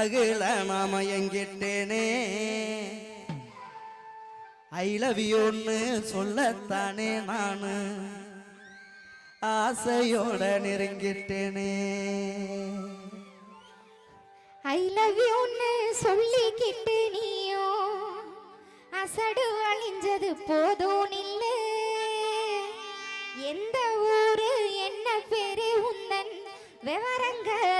அழகுல நாம எங்கிட்டேனே I love யூன்னு சொல்லத்தானே நானு. ஆசையோட நெருங்கிட்டேனே. ஐ லவ் யூன்னு சொல்லிக்கிட்டு நீயும் அசடு அழிஞ்சது போதும் எந்த ஊரு என்ன பேரு உந்தன் விவரங்கள்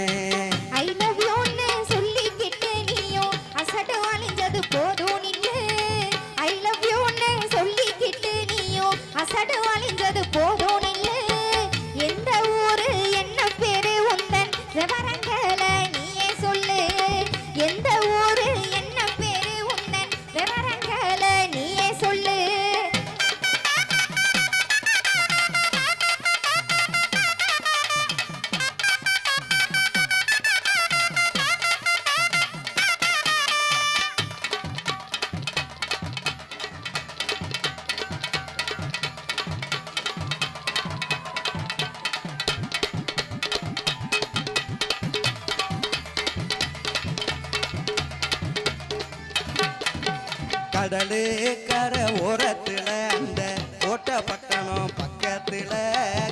கடலு கரை ஓரத்துல அந்த ஓட்ட பட்டணம் பக்கத்துல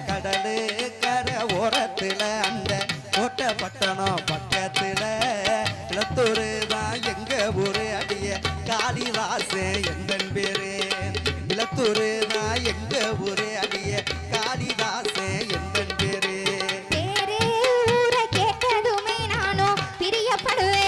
கடலு கரை ஓரத்துல அந்த ஓட்ட பட்டணம் பக்கத்துல. இளத்தூர் தான் எங்க ஊரு அடிய காளிதாசு எந்தன் பேரு? இளத்தூர் தான் எங்க ஊரு அடிய காளிதாசு எந்தன் பேரு? பேரு ஊரை கேட்டதுமே நானும் பிரியப்படுவேன்.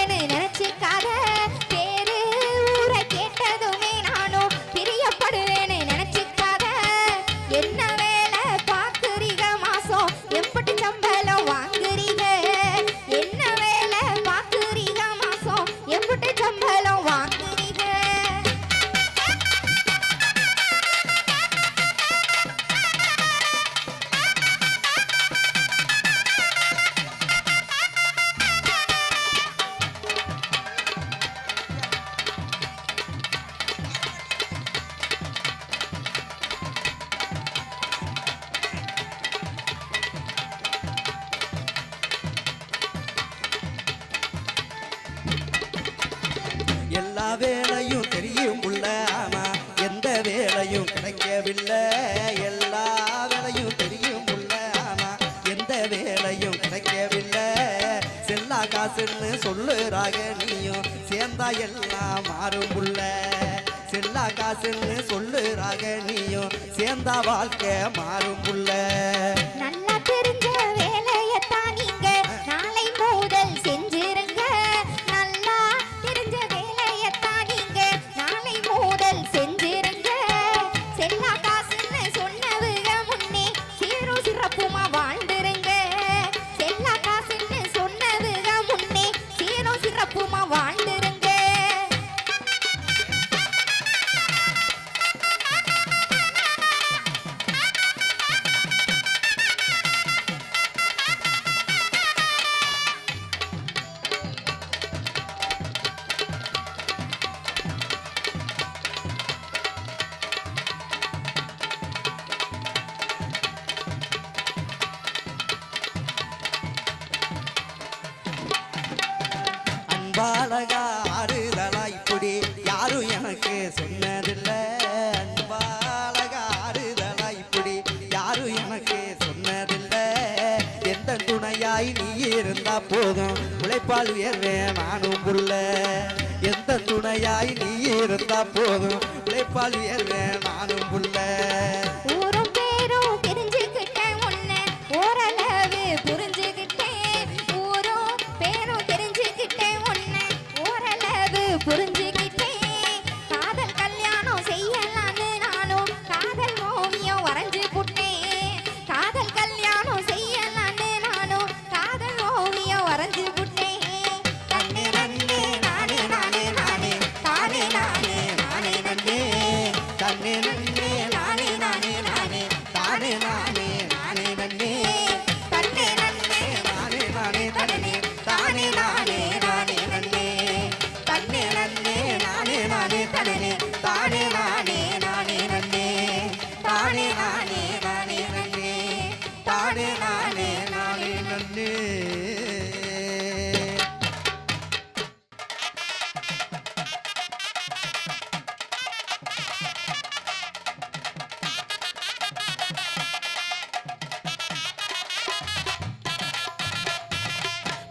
எல்லா வேலையும் தெரியும் உள்ள ஆனா எந்த வேலையும் கிடைக்கவில்லை. எல்லா வேலையும் தெரியும் உள்ள ஆனா எந்த வேலையும் கிடைக்கவில்லை. செல்லா காசுன்னு சொல்லுறாக நீயும். சேர்ந்தா எல்லாம் மாறும் உள்ள. செல்லா காசுன்னு சொல்லுறாக நீயும். சேர்ந்தா வாழ்க்கை மாறும் உள்ள. அன்பாலகா ஆறுதலா இப்படி யாரும் எனக்கு சொன்னதில்ல. அன்பாலகா ஆறுதலா இப்படி யாரும் எனக்கு சொன்னதில்லை. எந்த துணையாய் நீ இருந்தா போதும். உழைப்பால் உயர்வேன் நானும் புள்ள எந்த துணையாய் நீ இருந்தா போதும். உழைப்பால் உயர்வேன் நானும் புள்ள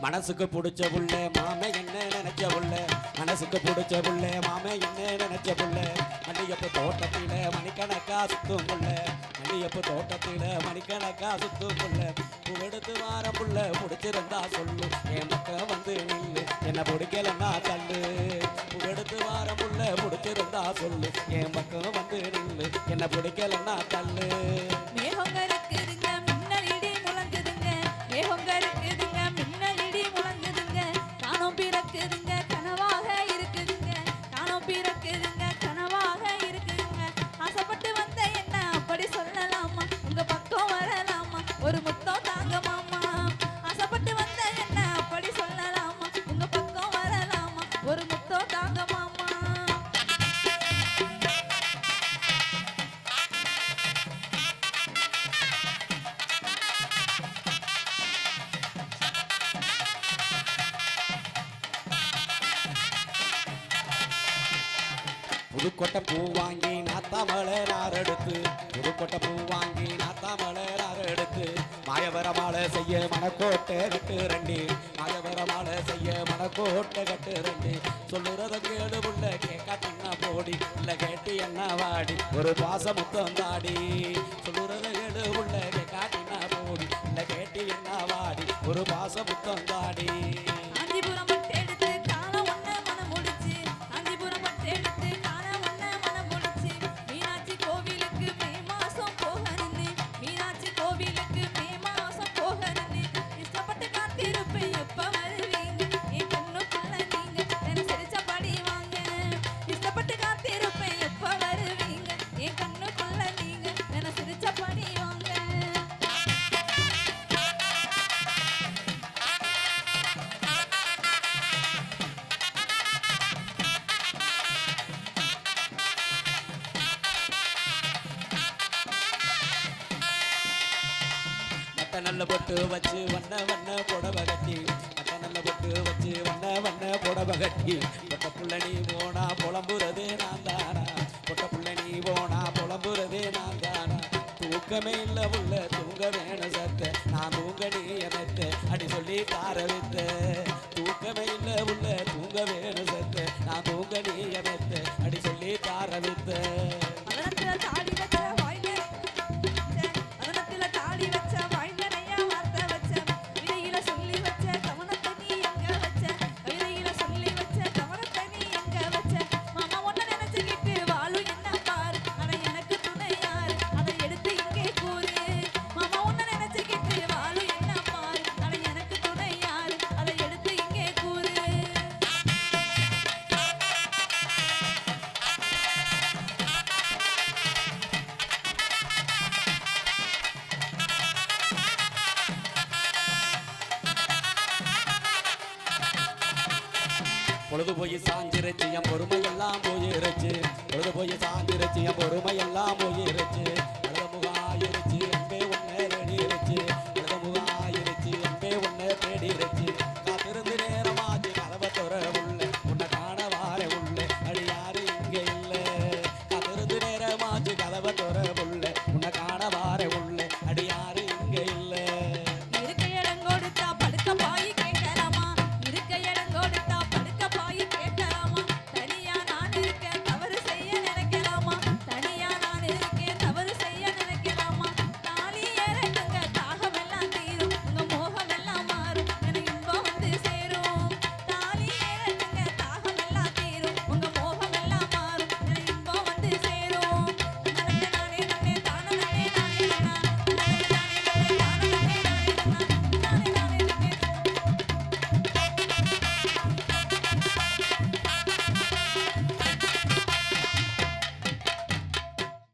மனசுக்கு பிடிச்ச புள்ள மாமே என்ன நினைச்ச புள்ள? மனசுக்கு பிடிச்ச புள்ள மாமே என்ன நினைச்ச புள்ள? மல்லிகைப்பூ தோட்டத்தில மணிக்கணக்கா சுத்தும் புள்ள. மல்லிகைப்பூ தோட்டத்தில மணிக்கணக்கா சுத்தும் புள்ள. புவெடுத்து வார புள்ள பிடிச்சிருந்தா சொல்லு. என் பக்கம் வந்து நில்லு. என்ன பிடிக்கலன்னா தள்ளு. புவெடுத்து வார புள்ள பிடிச்சிருந்தா சொல்லு. என் பக்கம் வந்து நில்லு. என்ன பிடிக்கலன்னா தள்ளு. மேகங்க ஒரு புதுக்கொட்டை பூ வாங்கி நாத்தாமலை நார் எடுத்து புதுக்கொட்டை பூ வாங்கி நாத்தாமலை நார் எடுத்து மாயவர மாலை செய்ய மனக்கோட்டை கட்டு ரெண்டு மாயவர மாலை செய்ய மனக்கோட்டை கட்டு ரெண்டு. சொல்லுறத கேடு புள்ள கேட்காட்டினா போடி இல்ல கேட்டு என்ன வாடி ஒரு பாச முத்தம் தாடி. சொல்லுறத கேடு புள்ள கேட்காட்டினா போடி இல்ல கேட்டு என்ன வாடி ஒரு பாச முத்தம் தாடி. மட்ட நல்ல பொட்டு வச்சு வண்ண வண்ண புடவை கட்டி. மட்ட நல்ல பொட்டு வச்சு வண்ண வண்ண புடவை கட்டி. பொட்ட புள்ள நீ போனா புலம்புறது நான் தானா? பொட்ட புள்ள நீ போனா புலம்புறது நான் தானா? தூக்கமே இல்ல உள்ள தூங்க வேணும் சத்த. நான் தூங்க நீ எனத்த அடி சொல்லி கார வித்த தூக்கமே இல்ல உள்ள தூங்க வேணும் சத்த. நான் தூங்க நீ எனத்த அடி சொல்லி கார வித்த பொழுது போய் சாஞ்சிருச்சு என் பொறுமையெல்லாம் போயிருச்சு. பொழுது போய் சாஞ்சிருச்சு என் பொறுமையெல்லாம் போயிருச்சு.